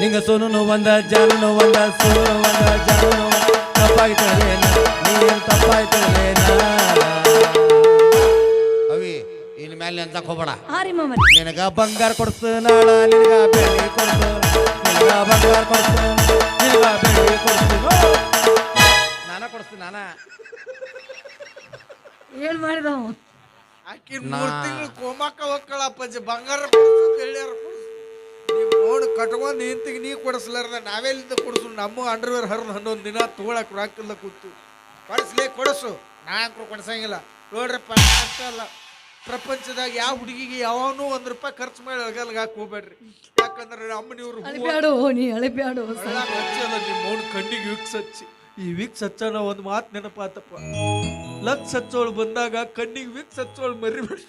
ನಿಂಗ ಸೋನು ಒಂದ ಜಾನು ಒಂದ ಸೋನು ಬಂದ ಜಾನು ತಪ್ಪಾಯ್ತಲೇನ ನೀನು ತಪ್ಪಾಯ್ತಲೇನ ಅವಿ ಇನ್ ಮೇಲೆ ಅಂತ ಹೋಗೋಣ ನಿನಗ ಬಂಗಾರ ಕೊಡ್ತು ನಾಳ ನಿನಗ ಬೆಳ್ಳಿ ಕೊಡ್ತು ನಿನಗ ಬಂಗಾರ ಕೊಡ್ತು ನಿನಗ ಬೆಳ್ಳಿ ಕೊಡ್ತು ನಾನ ಕೊಡ್ತೀನಿ ನಾನ. ಏನ್ ಮಾಡಿದ ಅವ? ಆಕಿ ನಾ- ತಿಂಗಳು ಕೋಮಾಕ ಹೋಗ್ಕಳ ಅಪ್ಪಾಜಿ ಬಂಗಾರ ಕೊಡ್ಸು ನೀವು ನೋಡಿ ಕಟ್ಕೊಂಡು ಇಂತಿಗೆ ನೀ ಕೊಡಿಸ್ಲಾರ್ದ ನಾವೆಲ್ಲಿಂದ ಕೊಡಿಸು ನಮ್ಮ ಅಂಡರ್ವೇರ್ ಹರಿದು ಹನ್ನೊಂದು ದಿನ ತಗೊಳಕ್ ರಾಕಿಲ್ಲ ಕೂತು. ಕೊಡಿಸ್ಲೇ ಕೊಡಿಸು. ನಾ ಅಂಕರು ಕೊಡ್ಸಂಗಿಲ್ಲ. ನೋಡ್ರಪ್ಪ ನಾ ಅಷ್ಟೇ ಅಲ್ಲ. ಪ್ರಪಂಚದಾಗ ಯಾವ ಹುಡುಗಿಗೆ ಯಾವನು ಒಂದ್ ರೂಪಾಯಿ ಖರ್ಚು ಮಾಡಿ ಅಗಲ್ಗೆ ಹಾಕಿ ಹೋಗ್ಬೇಡ್ರಿ. ಯಾಕಂದ್ರೆ ಅಮ್ಮನಿವ್ರು ಹೂವ ಅಳಿಬ್ಯಾಡು ನೀ ಅಳಿಬ್ಯಾಡು ಹಚ್ಚಲ್ಲ ನಿಮ್ಮ ಅವ್ನ ಕಣ್ಣಿಗೆ ವಿಕ್ಸ್ ಹಚ್ಚಿ. ಈ ವಿಕ್ ಹಚ್ಚನ ಒಂದು ಮಾತು ನೆನಪಾತಪ್ಪ ಲಕ್ಸ್ ಹಚ್ಚೋಳು ಬಂದಾಗ ಕಣ್ಣಿಗೆ ವಿಕ್ಸ್ ಹಚ್ಚೋಳು ಮರಿಬೇಡಿ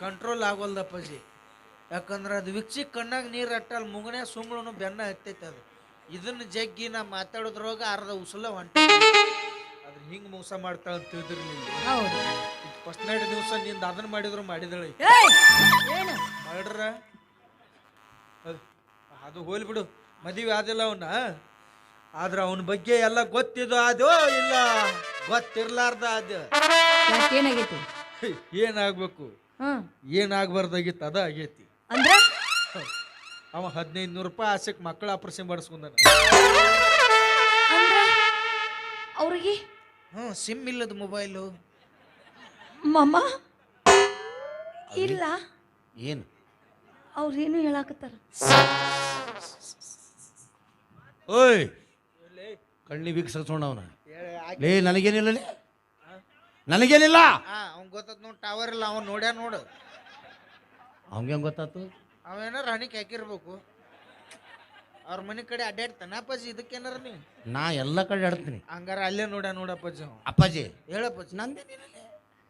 ಕಂಟ್ರೋಲ್ ಆಗೋಲ್ದಪ್ಪಾಜಿ ಯಾಕಂದ್ರೆ ಅದು ವಿಕ್ಸಿ ಕಣ್ಣಾಗ ನೀರು ಅಟ್ಟಲ್ ಮುಗನೆ ಸುಂಗಳನು ಬೆನ್ನ ಹತ್ತೈತೆ ಅದು. ಇದನ್ನ ಜಗ್ಗಿ ನಾ ಮಾತಾಡೋದ್ರೊಳಗೆ ಅರ್ಧ ಉಸಲ ಹೊಂಟ. ಅದ್ರ ಹಿಂಗ್ ಮೋಸ ಮಾಡ್ತಾಳ ಅಂತ ತಿಳಿದಿರ್ಲಿಲ್ಲ. ಹೌದು. ಫಸ್ಟ್ ನೈಟ್ ದಿವಸ ನಿಂದ ಅದನ್ನ ಮಾಡಿದ್ರು ಮಾಡಿದಳೆ. ಮಾಡ್ರ ಅದು ಹೋಲ್ ಬಿಡು ಮದುವೆ ಆದಿಲ್ಲ ಅವನ. ಆದ್ರ ಅವನ ಬಗ್ಗೆ ಎಲ್ಲ ಗೊತ್ತಿದ್ದು ಅದು ಇಲ್ಲ ಗೊತ್ತಿರ್ಲಾರ್ದ ಅದು. ಏನಾಗೈತಿ? ಏನಾಗ್ಬೇಕು? ಹ್ಮ್. ಏನಾಗ್ಬಾರ್ದಾಗಿತ್ತು ಅದ ಆಗೈತಿ ಅಂದ್ರೆ? ಅವ ಹದಿನೈದು ನೂರು ರೂಪಾಯಿ ಆಸೆಕ್ ಮಕ್ಕಳ ಆಪರೇಷನ್ ಮಾಡಿಸ್ಕೊಂಡಾನ. ಅಂದ್ರ? ಅವ್ರಿಗೆ? ಹ್ಞೂ ಸಿಮ್ ಇಲ್ಲದ ಮೊಬೈಲು. ಮಮ್ಮ ಇಲ್ಲ. ಏನು? ಅವ್ರೇನು ಹೇಳಾಕತ್ತಾರ? ಓಯ್! ಕಣ್ಣಿ ಬಿಕ್ಸ ಅವನ. ಲೇ ನನಗೇನಿಲ್ಲ ಲೇ. ನನಗೇನಿಲ್ಲ! ಅವ್ನ್ ಗೊತ್ತದ ನೋಡ್ ಟವರ್ ಇಲ್ಲ ಅವ್ನು ನೋಡ್ಯಾ ನೋಡು. ಅವಂಗ ಹೆಂಗ್ ಗೊತ್ತಾತು? ಅವೇನಾರ ಹಣಿಕೆ ಹಾಕಿರ್ಬೇಕು. ಅವ್ರ ಮನೆ ಕಡೆ ಅಡ್ಡಾಡ್ತಾನ ಅಪ್ಪಾಜಿ ಇದಕ್ಕೇನಾರ ನೀ? ನಾ ಎಲ್ಲ ಕಡೆ ಆಡ್ತೀನಿ ಹಂಗಾರ ಅಲ್ಲೇ ನೋಡ್ಯಾ ನೋಡಪ್ಪಾಜಿ ಅಪ್ಪಾಜಿ ಅಪ್ಪಾಜಿ. ಹೇಳಪ್ಪಾಜಿ ನಂದೇನಿಲ್ಲ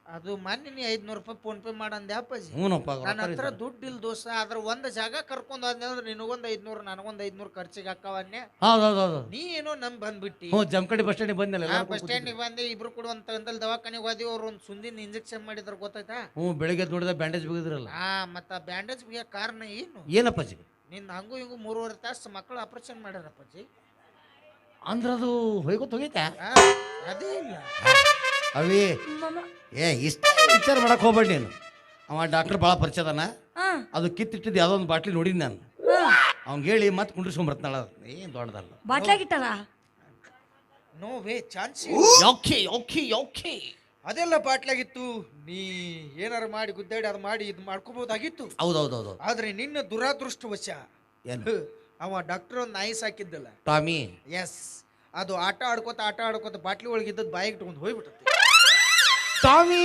ಅದು ಮೊನ್ನೆ ನೀ ಐದ್ನೂರು ರೂಪಾಯಿ ಫೋನ್ ಪೇ ಮಾಡಂದೆ ಅಪ್ಪಾಜಿ. ಹ್ಞೂನಪ್ಪ ನನ್ನ ಹತ್ರ ದುಡ್ಡು ಇಲ್ಲ ದೋಸ ಆದ್ರೆ ಒಂದ್ ಜಾಗ ಕರ್ಕೊಂಡ್ ಹೋದ್ನೆ ಅಂದ್ರೆ ನಿನಗೊಂದ್ ಐದ್ನೂರು ನನಗೊಂದ್ ಐದ್ನೂರು ಖರ್ಚಿಗೆ ಹಾಕವನ್ನೇ ಹೌದು ಹೌದು ಹೌದು ನೀ ಏನೋ ನಮ್ ಬಂದ್ಬಿಟ್ಟಿ. ಹ್ಞೂ ಜಮಕಡಿ ಬಸ್ ಸ್ಟ್ಯಾಂಡಿಗೆ ಬಂದಿಲ್ಲ ಬಸ್ ಸ್ಟ್ಯಾಂಡಿಗೆ ಬಂದೆ ಇಬ್ರು ಕೂಡ ಒಂದ್ ತಂದಲ್ಲಿ ದವಾಖಾನೆಗೆ ಹೋದಿ ಅವ್ರು ಒಂದು ಸುಂದಿನ ಇಂಜೆಕ್ಷನ್ ಮಾಡಿದ್ರ ಗೊತ್ತಾಯ್ತಾ? ಹ್ಞೂ ಬೆಳಿಗ್ಗೆ ನೋಡಿದ ಬ್ಯಾಂಡೇಜ್ ಬಿಗಿದ್ರಲ್ಲ. ಹಾ ಮತ್ತ ಬ್ಯಾಂಡೇಜ್ ಬಿಗಿಯ ಕಾರಣ ಏನು? ಏನಪ್ಪಾಜಿ? ನಿನ್ನ ಹಂಗು ಹಿಂಗು ಮೂರುವರೆ ತಾಸು ಮಕ್ಕಳು ಆಪರೇಷನ್ ಮಾಡ್ಯಾರಪ್ಪಾಜಿ. ಅಂದ್ರೆ ಅದು ಹೋಯ್ಕೊತ್ ಹೋಗೈತೆ ಅದೇ ಇಲ್ಲ. ಅವಿ ಏ ಇಷ್ಟ ವಿಚಾರ ಮಾಡಕ್ ಹೋಗ್ಬೇಡಿ ನೀನು. ಅವ ಡಾಕ್ಟರ್ ಭಾಳ ಪರಿಚಯ ಅದಾನ. ಹಾ. ಅದು ಕಿತ್ತಿಟ್ಟಿದ್ದು ಯಾವುದೋ ಒಂದು ಬಾಟ್ಲಿ ನೋಡಿದ್ ನಾನು. ಅವ್ನ್ ಅವ್ನಿಗೆ ಹೇಳಿ ಮತ್ತೆ ಕುಂಡ್ರಿಸ್ಕೊಂಬರ್ತಾಳ ಏನ್ ದೊಡ್ಡದಲ್ಲ. ಬಾಟ್ಲಾಗಿಟ್ಟಾರ ನೋ ವೇ ಚಾನ್ಸ್ ಯೋಕಿ ಯೋಕಿ ಯೋಕಿ? ಅದೆಲ್ಲ ಬಾಟ್ಲಾಗಿತ್ತು. ನೀ ಏನಾರ ಮಾಡಿ ಗುದ್ದಾಡಿ ಅದು ಮಾಡಿ ಇದು ಮಾಡ್ಕೋಬಹುದಾಗಿತ್ತು ಹೌದು ಹೌದು ಹೌದು ಆದ್ರೆ ನಿನ್ನ ದುರಾದೃಷ್ಟವಶ ಏನು? ಅವ ಡಾಕ್ಟರ್ ಒಂದು ನಾಯಿ ಸಾಕಿದ್ದಲ್ಲ ಟಾಮಿ. ಎಸ್ ಅದು ಆಟ ಆಡ್ಕೋತ ಆಟ ಆಡ್ಕೋತ ಬಾಟ್ಲಿ ಒಳಗೆ ಇದ್ದದ್ದು ಬಾಯಿಗೆ ಇಟ್ಕೊಂಡು ಹೋಗ್ಬಿಟ್ಟತಿ ಟಾಮಿ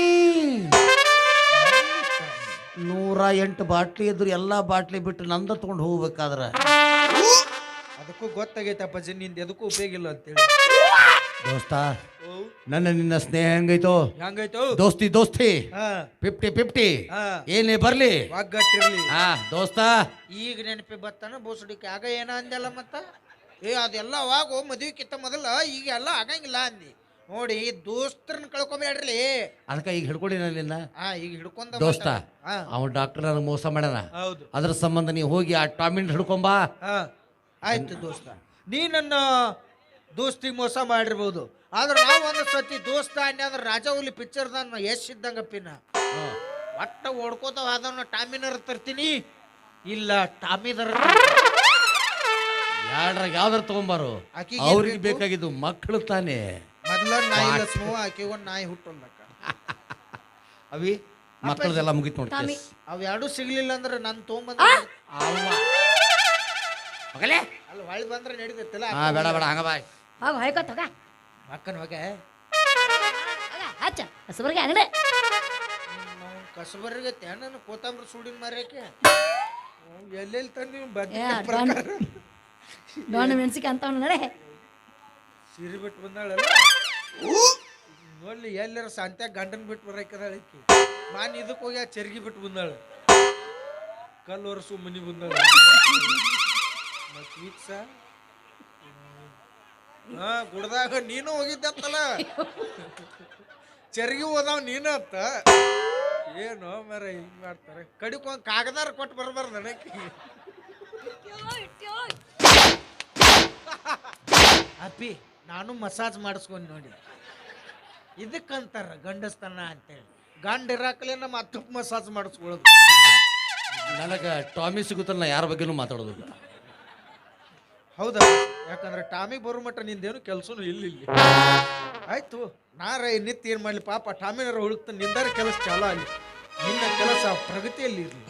ನೂರ ಎಂಟು ಬಾಟ್ಲಿ ಇದ್ರು ಎಲ್ಲ ಬಾಟ್ಲಿ ಬಿಟ್ಟು ನಂದ ತಗೊಂಡು ಹೋಗ್ಬೇಕಾದ್ರೆ. ಅದಕ್ಕೂ ಗೊತ್ತಾಗೈತೆ ಅಪ್ಪಾಜಿ ನಿಂದ ಎದಕ್ಕೂ ಉಪಯೋಗ ಇಲ್ಲ ಅಂತೇಳಿ. ದೋಸ್ತ ನನ್ನ ನಿನ್ನ ಸ್ನೇಹ ಹೆಂಗೈತೋ? ಹೆಂಗೈತು? ದೋಸ್ತಿ ದೋಸ್ತಿ. ಹಾ. Fifty fifty. ಹಾ. ಏನೇ ಬರ್ಲಿ. ಒಗ್ಗಟ್ಟಿರ್ಲಿ ಹಾ ದೋಸ್ತ. ಈಗ ನೆನಪಿ ಬತ್ತಾನ ಬೋಸಡಿಕೆ. ಆಗ ಏನ ಅಂದಲ್ಲ ಮತ್ತ? ಏ ಅದೆಲ್ಲ ಅವಾಗ ಮದುವೆಕ್ಕಿಂತ ಮೊದಲ ಈಗ ಎಲ್ಲ ಆಗಂಗಿಲ್ಲ ಅಂದಿ. ನೋಡಿ ದೋಸ್ತ್ರನ್ನ ಕಳ್ಕೊಬೇಡ್ರಿ ಅದಕ್ಕೆ ಈಗ ಹಿಡ್ಕೊಡಿ ನಿನ್ನ ಹಾ ಈಗ ಹಿಡ್ಕೊಂಡ ದೋಸ್ತ ಹಾ ಅವನ ಡಾಕ್ಟರ್ ನನಗೆ ಮೋಸ ಮಾಡ್ಯಾನ. ಹೌದು. ಅದ್ರ ಸಂಬಂಧ ನೀ ಹೋಗಿ ಆ ಟಾಮಿನ್ ಹಿಡ್ಕೊಂಬಾ. ಹಾ ಆಯ್ತು ದೋಸ್ತ. ನೀ ನನ್ನ ದೋಸ್ತಿಗೆ ಮೋಸ ಮಾಡಿರ್ಬೋದು. ಆದ್ರೆ ನಾವು ಒಂದು ಸತಿ ದೋಸ್ತ ಅನ್ಯಾದ್ರ ರಾಜ ಹುಲಿ ನಾನು ಯಶ್ ಪಿನ್ನ ಒಟ್ಟ ಓಡ್ಕೋತ ಅದನ್ನ ಟಾಮಿನರ್ ತರ್ತೀನಿ. ಇಲ್ಲ ಟಾಮಿದರ್ ಯಾರ್ಡ್ರಾಗ ಯಾವ್ದಾರ ತಗೊಂಬಾರು? ಅವ್ರಿಗೆ? ಬೇಕಾಗಿದ್ದು ಮಕ್ಕಳು ತಾನೇ. ಮೊದ್ಲ ನಾಯಿ ಲಕ್ಷ್ಮವ ಆಕೆಗೆ ಒಂದು ನಾಯಿ ಹುಟ್ಟೊಂದಕ್ಕ. [LAUGHS] ಅವಿ ಮಕ್ಕಳದೆಲ್ಲ ಮುಗಿತು ನೋಡಿ ಅವೆರಡು ಸಿಗ್ಲಿಲ್ಲ ಅಂದ್ರೆ ನಾನು ತೊಗೊಂಬಂದ ಮಗಲೇ ಅಲ್ಲಿ. ಬಂದ್ರೆ ನಡೀತಿಲ್ಲ ಹಾ ಬೇಡ ಬೇಡ ಹಂಗ ಬಾಯ್. ಹೋಗ ಹೊಯ್ಕೋತ ತಗ ಮಕ್ಕನ ಹೋಗೆ. ಹೋಗ ಹಚ್ಚ ಹಸುಬರ್ಗೆ ಅಂಗಡಿ. ಕಸಬರ್ರಿಗೆ ತೆಣ್ಣನ ಕೋತಂಬರಿ ಸುಡಿನ ಎಲ್ಲೆಲ್ಲಿ ತಂದು ಬದ್ನಿ ಮೆಣಸಿಗೆ ಅಂತ ನಡೆ. ಸೀರೆ ಬಿಟ್ಟು ಬಂದಾಳಲ್ಲ. ನೋಡ್ಲಿ ಎಲ್ಲರ ಸಂತ್ಯಾಗ ಗಂಡನ್ ಬಿಟ್ಟು ಬರಕಿದಾಳ ಈಕಿ. ಮಾನ್ ಇದಕ್ಕೆ ಹೋಗಿ ಆ ಚರ್ಗಿ ಬಿಟ್ಟು ಬಂದಾಳ. ಕಲ್ಲು ಒರೆಸು ಮನಿ ಬಂದಾಳ. ಮತ್ ವೀಕ್ಸ ಹಾ ಗುಡ್ದಾಗ ನೀನು ಹೋಗಿದ್ದತ್ತಲ್ಲ. ಚರ್ಗಿ ಹೋದಾವ್ ನೀನು ಅತ್ತ ಏನು ಮರ ಹಿಂಗ್ ಮಾಡ್ತಾರೆ. ಕಡಿಕ್ ಒಂದ್ ಕಾಗದಾರ ಕೊಟ್ಟು ಬರ್ಬಾರ್ದು ನನಗೆ. ಅಪ್ಪಿ ನಾನು ಮಸಾಜ್ ಮಾಡಿಸ್ಕೊಂಡು ನೋಡಿ. ಇದಕ್ಕಂತಾರ ಗಂಡಸ್ತನ ಅಂತೇಳಿ. ಗಂಡ ಇರಾಕಲೇ ನಮ್ಮ ಅತ್ತಪ್ಪ ಮಸಾಜ್ ಮಾಡಿಸ್ಕೊಳ್ಳೋದು. ನನಗೆ ಟಾಮಿ ಸಿಗುತ್ತಲ್ಲ ನಾ ಯಾರ ಬಗ್ಗೆನೂ ಮಾತಾಡೋದಿಲ್ಲ ಹೌದಾ? ಯಾಕಂದ್ರೆ ಟಾಮಿ ಬರೋ ಮಟ್ಟ ನಿಂದೇನು ಕೆಲಸನೂ ಇಲ್ಲ ಇಲ್ಲಿ. ಆಯ್ತು ನಾರ ನಿತ್ಯ ಏನು ಮಾಡಲಿ? ಪಾಪ ಟಾಮಿನಾರ ಹುಡುಕ್ತ ನಿಂದಾರ ಕೆಲಸ ಚಾಲ ಅಲ್ಲಿ. ನಿನ್ನ ಕೆಲಸ ಪ್ರಗತಿಯಲ್ಲಿ ಇರಲಿ.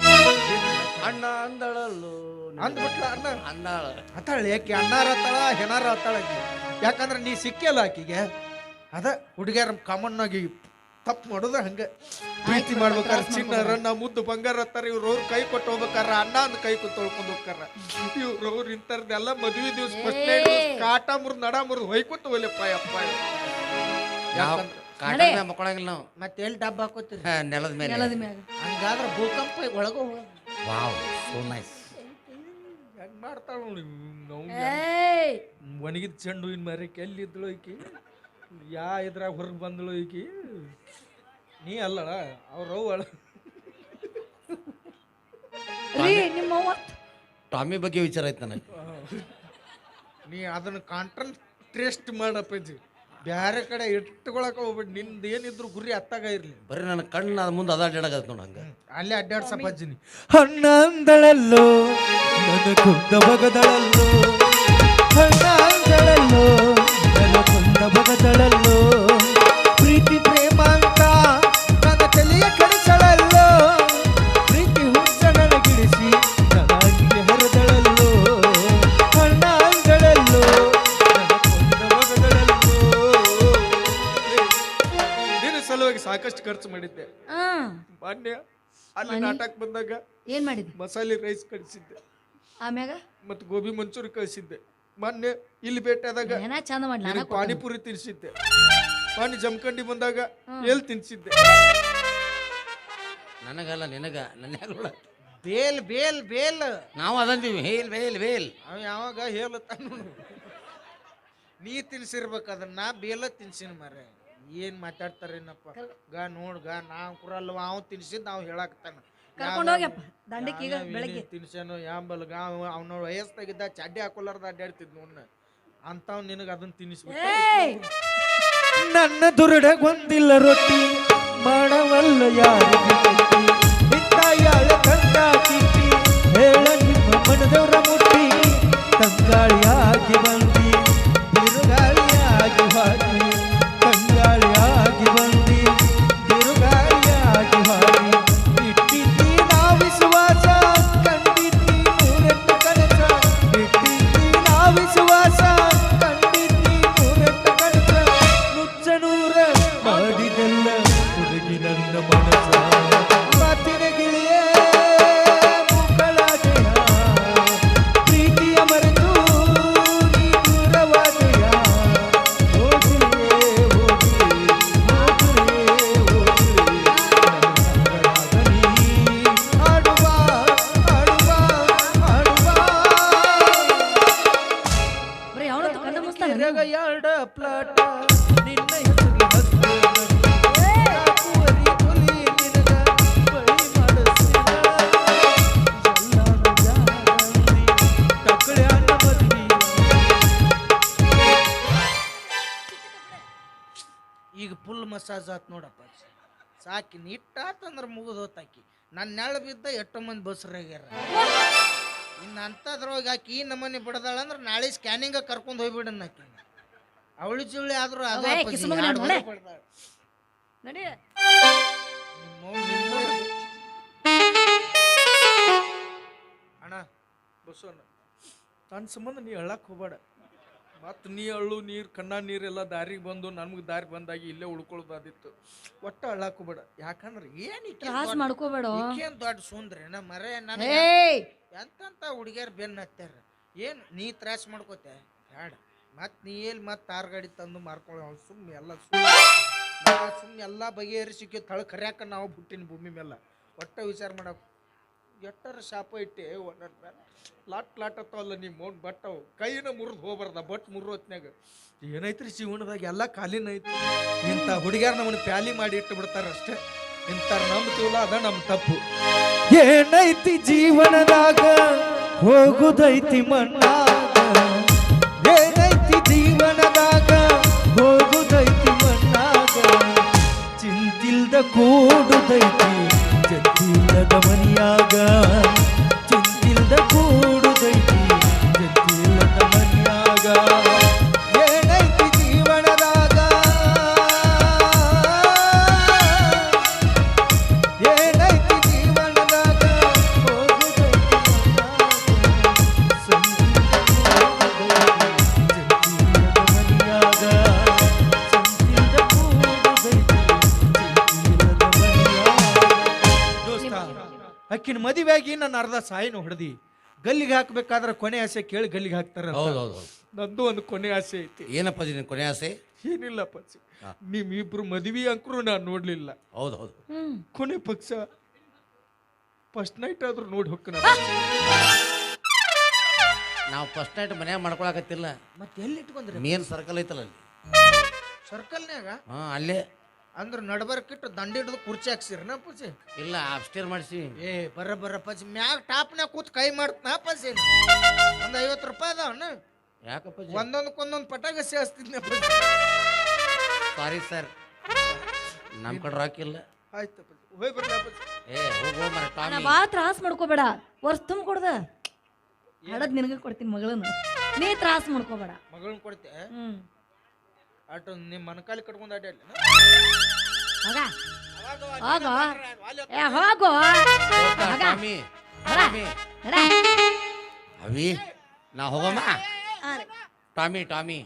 ಅಣ್ಣ ಅಂದಳಲ್ಲು ಅಂದ್ಬಿಟ್ಲ ಅಣ್ಣ. ಅಣ್ಣ ಅತ್ತಾಳ ಯಾಕೆ? ಅಣ್ಣಾರ ಅತ್ತಾಳ ಹೆಣಾರ ಅತ್ತಾಳ ಯಾಕಂದ್ರೆ ನೀ ಸಿಕ್ಕಿಲ್ಲ ಆಕಿಗೆ? ಅದ ಹುಡುಗಿಯರ ಕಾಮನ್ ಆಗಿ ತಪ್ಪು ಮಾಡೋದ ಹಂಗ. ಪ್ರೀತಿ ಮಾಡ್ಬೇಕಾದ್ರೆ ಚಿನ್ನ ರನ್ನ ಮುದ್ದು ಬಂಗಾರ ಹತ್ತಾರ ಇವ್ರು ಅವ್ರ ಕೈ ಕೊಟ್ಟು ಹೋಗ್ಬೇಕಾರ ಅಣ್ಣ ಅಂದ್ ಕೈ ಕೊಟ್ಟು ತೊಳ್ಕೊಂಡು ಹೋಗ್ತಾರ ಇವ್ರು ಅವ್ರು ಇಂಥರ್ದೆಲ್ಲ ಮದ್ವೆ ದಿವ್ಸ ಫಸ್ಟ್ ಕಾಟ ಮುರ್ದು ನಡ ಮುರಿದ್ ಹೊಯ್ಕೊತ ಹೋಗ್ಲಪ್ಪ ಅಪ್ಪ ಯಾಕಂದ್ರೆ ಕಾಟ ಮಕ್ಕಳಂಗಿಲ್ಲ ನಾವು? ಮತ್ತೆ ಎಲ್ಲಿ ಡಬ್ಬ ಹಾಕೋತೀರಿ? ಹಾ, ನೆಲದ ಮೇಲೆ. ನೆಲದ ಮೇಲೆ. ಹಂಗಾದ್ರೆ ಭೂಕಂಪ ಒಳಗೋ ವಾವ್ ಸೋ ನೈಸ್ ಮಾಡ್ತಾಳ ನೋಡಿ ನಾವು ಏಯ್! ಒಣಗಿದ ಚೆಂಡು ಹೂವಿನ ಮರಿ ಎಲ್ಲಿದ್ಳು ಈಕಿ? ಯಾ ಇದ್ರಾಗ ಹೊರಗೆ ಬಂದಳು ಈಕಿ? ನೀ ಅಲ್ಲಳ ಅವ್ರ ಅಳ. ಟಾಮಿ ಬಗ್ಗೆ ವಿಚಾರ ಆಯ್ತು ನನಗೆ. ನೀ ಅದನ್ನ ಕಾಂಟ್ರಾಸ್ಟ್ ಮಾಡಪ್ಪಜ್ಜಿ ಬ್ಯಾರೆ ಕಡೆ ಇಟ್ಕೊಳಕ ಹೋಗ್ಬಿಟ್ಟು ನಿಂದ ಏನಿದ್ರು ಗುರಿ ಅತ್ತಾಗ ಇರ್ಲಿ. ಬರೀ ನನ್ನ ಕಣ್ಣು ಅದ ಮುಂದೆ ಅದಾಡ್ಯಾಡಗತ್ ನೋಡ ಹಂಗ. ಅಲ್ಲೇ ಅಡ್ಡಾಡ್ಸಪ್ಪ ಅಜ್ಜಿನಿ ಹಣ್ಣಂದಳಲ್ಲೋ ನನ್ನ ಕುಂದ ಬಗದಳಲ್ಲೋ ಮಾನ್ಯ ಅಲ್ಲಿ ನಾಟಕ ಬಂದಾಗ ಏನ್ ಮಸಾಲೆ ರೈಸ್ ಕಳಿಸಿದ್ದೆ. ಆಮ್ಯಾಗ? ಮತ್ತು ಗೋಬಿ ಮಂಚೂರಿ ಕಳಿಸಿದ್ದೆ. ಮೊನ್ನೆ ಇಲ್ಲಿ ಭೇಟಿ ಆದಾಗ ಏನ ಚಂದ ಮಾಡಿ ನಿನಗೆ ಪಾನಿಪುರಿ ತಿನ್ಸಿದ್ದೆ. ಪಾನಿ ಜಮಖಂಡಿ ಬಂದಾಗ ಎಲ್ಲಿ ತಿನ್ಸಿದ್ದೆ? ನನಗಲ್ಲ ನಿನಗ ನನ್ನ ಬೇಲ್ ಬೇಲ್ ಬೇಲ್. ನಾವು ಅದಂತೀವಿ ಹೇಲ್ ಬೇಲ್ ಬೇಲ್. ಅವ ಯಾವಾಗ ಹೇಳುತ್ತಾನ ನೀ ತಿನ್ಸಿರ್ಬೇಕು ಅದನ್ನ ನಾ ಬೇಲ ತಿನ್ಸಿನ ಮರೆ ಏನ್ ಮಾತಾಡ್ತಾರೇನಪ್ಪ? ಗ ನೋಡ್ ಗ ನಾವ್ ಕುರಲ್ವ ಅವ್ ತಿನ್ಸಿದ್ ನಾವ್ ಹೇಳಾಕ್ತಾನ ಹೋಗ್ಯಪ್ಪ ದಂಡಕ್ಕೆ ಈಗ ಬೆಳಗ್ಗೆ. ತಿನ್ಸೇನು ಯಾಂಬಲ್ ಗಾ ಅವ್ನ ವಯಸ್ಸಾಗಿದ್ದ ಚಡ್ಡಿ ಹಾಕೊಲಾರ್ದ ಅಡ್ಡಾಡ್ತಿದ್ ನೋಡ್ನ. ಅಂತಾವ್ ನಿನಗ ಅದನ್ನ ತಿನ್ನಿಸ್ಬಿಟ್ಟು ನನ್ನ ನನ್ನ ದುರುಡಗೊಂದಿಲ್ಲ ರೊಟ್ಟಿ ಮಾಡವಲ್ಲ ಯಾರು ಯಾಳ ಹೇಳ ನಿಮ್ಮ ಮನದವರ ಮುಟ್ಟಿ ತಂಗಾಳಿಯಾಗಿ ಬಂದಿ ಸಾಕಿ ನಿಟ್ಟಾತಂದ್ರೆ ಮುಗಿದು ಹೋತಾಕಿ. ನನ್ನ ನೆಳ ಬಿದ್ದ ಎಷ್ಟು ಮಂದಿ ಬಸ್ರಾಗ್ಯಾರ ಇನ್ನು ಅಂಥದ್ರೊಳಗೆ ಆಕಿ ಈ ನಮೂನಿ ಬಿಡದಾಳ ಅಂದ್ರೆ ನಾಳೆ ಸ್ಕ್ಯಾನಿಂಗ ಕರ್ಕೊಂಡು ಹೋಗ್ಬಿಡನ್ ಆಕಿ. ಅವಳಿ ಚಿವಳಿ ಆದ್ರೂ ಅದು. ಅಣ್ಣ ಬಸ್ಸು ಅಣ್ಣ ನನ್ನ ಸಂಬಂಧ ನೀ ಹೇಳಕ್ ಹೋಗ್ಬೇಡ. ಮತ್ತು ನೀ ಅಳ್ಳು ನೀರು ಕಣ್ಣ ನೀರೆಲ್ಲ ದಾರಿಗೆ ಬಂದು ನಮ್ಗೆ ದಾರಿ ಬಂದಾಗಿ ಇಲ್ಲೇ ಉಳ್ಕೊಳ್ಬಾದಿತ್ತು. ಒಟ್ಟ ಅಳ್ಳಾಕ್ ಬೇಡ ಯಾಕಂದ್ರೆ ಏನು ತ್ರಾಸ್ ಮಾಡ್ಕೋಬೇಡ. ಏನು ದೊಡ್ಡ ಸುಂದ್ರಿ? ಮರೆ ನನ್ನ ಏಯ್ ಎಂತಂತ ಹುಡುಗಿಯರ್ ಬೆನ್ನ ಹತ್ತಾರ ಏನು ನೀ ತ್ರಾಸ ಮಾಡ್ಕೋತೆ? ಬೇಡ ಮತ್ತು ನೀ ಎಲ್ಲಿ ಮತ್ತೆ ತಾರ್ ಗಾಡಿ ತಂದು ಮಾರ್ಕೊಳ್ಳೋ ಸುಮ್ಮನೆ ಎಲ್ಲ ಸುಮ್ಮನೆ ಸುಮ್ಮನೆ ಎಲ್ಲ ಬಗೆಹರಿಸಿಕ್ಕೆ ತಳ ಕರ್ಯಾಕ ನಾವು ಬಿಟ್ಟಿನ ಭೂಮಿ ಮೇಲೆ. ಒಟ್ಟ ವಿಚಾರ ಮಾಡಕ್ ಎಟ್ಟರ ಶಾಪ ಇಟ್ಟೆ ಒಂದೊಂದ್ ಮೇಲೆ. ಲಾಟ್ ಲಾಟ್ ಅತ್ತವಲ್ಲ ನಿಮ್ಮ ಮೌನ್ ಬಟ್ಟವು ಕೈನ ಮುರಿದು ಹೋಗ್ಬಾರ್ದ, ಬಟ್ ಮುರ್ರು ಹೊತ್ನ್ಯಾಗ. ಏನೈತ್ರಿ ಜೀವನದಾಗ ಎಲ್ಲ ಖಾಲಿನ ಐತಿ. ಇಂಥ ಹುಡುಗ್ಯಾರ ನಮ್ಮನ್ನ ಪ್ಯಾಲಿ ಮಾಡಿ ಇಟ್ಟು ಬಿಡ್ತಾರ ಅಷ್ಟೇ. ಇಂಥವ್ರ ನಂಬ್ತೀವಲ್ಲ, ಅದ ನಮ್ಮ ತಪ್ಪು. ಏನೈತಿ ಜೀವನದಾಗ? ಹೋಗುದೈತಿ ಮಣ್ಣಾಗ. ಅರ್ಧ ಹೊಡೆದಿ ಗಲ್ಲಿಗೆ ಹಾಕ್ಬೇಕಾದ್ರೆ ಕೊನೆ ಆಸೆ ಕೇಳಿ ಗಲ್ಲಿಗೆ ಹಾಕ್ತಾರೆ ಹೌದು ಹೌದು ಹೌದು ನಂದು ಒಂದು ಕೊನೆ ಆಸೆ ಐತಿ. ಏನಪ್ಪ ನಿನ್ನ ಕೊನೆ ಆಸೆ? ಏನಿಲ್ಲ ಪಕ್ಷ ನಿಮ್ ಇಬ್ರು ಮದುವೆ ಅಂಕರು ನಾನು ನೋಡ್ಲಿಲ್ಲ. ಹೌದು ಹೌದು ಕೊನೆ ಪಕ್ಷ ಫಸ್ಟ್ ನೈಟ್ ಆದ್ರೂ ನೋಡಿ ಹೋಗ್ತಾನ. ನಾವು ಫಸ್ಟ್ ನೈಟ್ ಮನ್ಯಾಗ ಮಾಡ್ಕೊಳಕತ್ತಿಲ್ಲ. ಮತ್ತೆ ಎಲ್ಲಿ ಇಟ್ಕೊಂಡ್ರಿ? ಮೇನ್ ಸರ್ಕಲ್ ಐತಲ್ಲ ಅಲ್ಲಿ. ಸರ್ಕಲ್ನ್ಯಾಗ ಹಾ ಅಲ್ಲೇ. ಅಂದ್ರ ನಡ್ಬರ್ಕಿಟ್ಟು ದಂಡಿ ಹಿಡಿದು ಕುರ್ಚಿ ನಾ ಪೂಜೆ? ಇಲ್ಲ ಅಪ್ಸ್ಟೇರ್ ಮಾಡಿಸಿ. ಏ ಬರ್ರ ಬರ್ರ ಪಜಿ ಮ್ಯಾಗ ಟಾಪ್ನ್ಯಾಗ ಕೂತ್ ಕೈ ಮಾಡ್ತಾ ಪಜಿ ಒಂದ್ ಐವತ್ತು ರೂಪಾಯಿ ಅದಾವನ? ಯಾಕಪ್ಪ ಒಂದೊಂದಕ್ಕೊಂದೊಂದು ಪಟಾಕ ಸೇರ್ಸ್ತಿದ್ನ ಸಾರಿ ಸರ್ ನಮ್ಮ ಕಡೆ ರಾಕಿಲ್ಲ ಇಲ್ಲ. ಆಯ್ತು ಹೋಯ್ ಪಚ್ಚಿ ಏ ಹೋಗೋ ಮರ ನಾ ಟಾಮಿ ಬಾ ತ್ರಾಸ್ ಮಾಡ್ಕೋಬೇಡ. ವರ್ಷ ತುಂಬ ಕೊಡ್ದ. ಹಡದ್ ನಿನಗೆ ಕೊಡ್ತೀನಿ ಮಗಳನ್ನ. ನೀ ತ್ರಾಸ್ ಮಾಡ್ಕೋಬೇಡ. ಮಗಳನ್ನ ಕೊಡ್ತೆ ಹ್ಮ್. ಅಟ್ಟು ನಿಮ್ಮ ಮನಕಾಲಿ ಕಟ್ಕೊಂಡು ಅಡ್ಡಿ ಹೋಗ ಹೋಗೋ ಏ ಹೋಗೋ ಮಗ. ಟಾಮಿ ಬರ. ಟಾಮಿ ನಡ. ಅವಿ ನಾ ಹೋಗಮ್ಮ ಆ, ರೀ. ಟಾಮಿ ಟಾಮಿ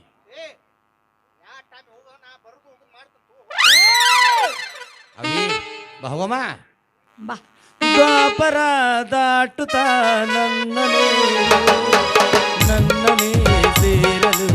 ಅವಿ ಬಾ ಹೋಗಮ್ಮ ಬಾ ದ್ವಾಪರ ದಾಟುತ್ತಾ ನನ್ನನೇ ನನ್ನನೇ ಸೇರಲಿ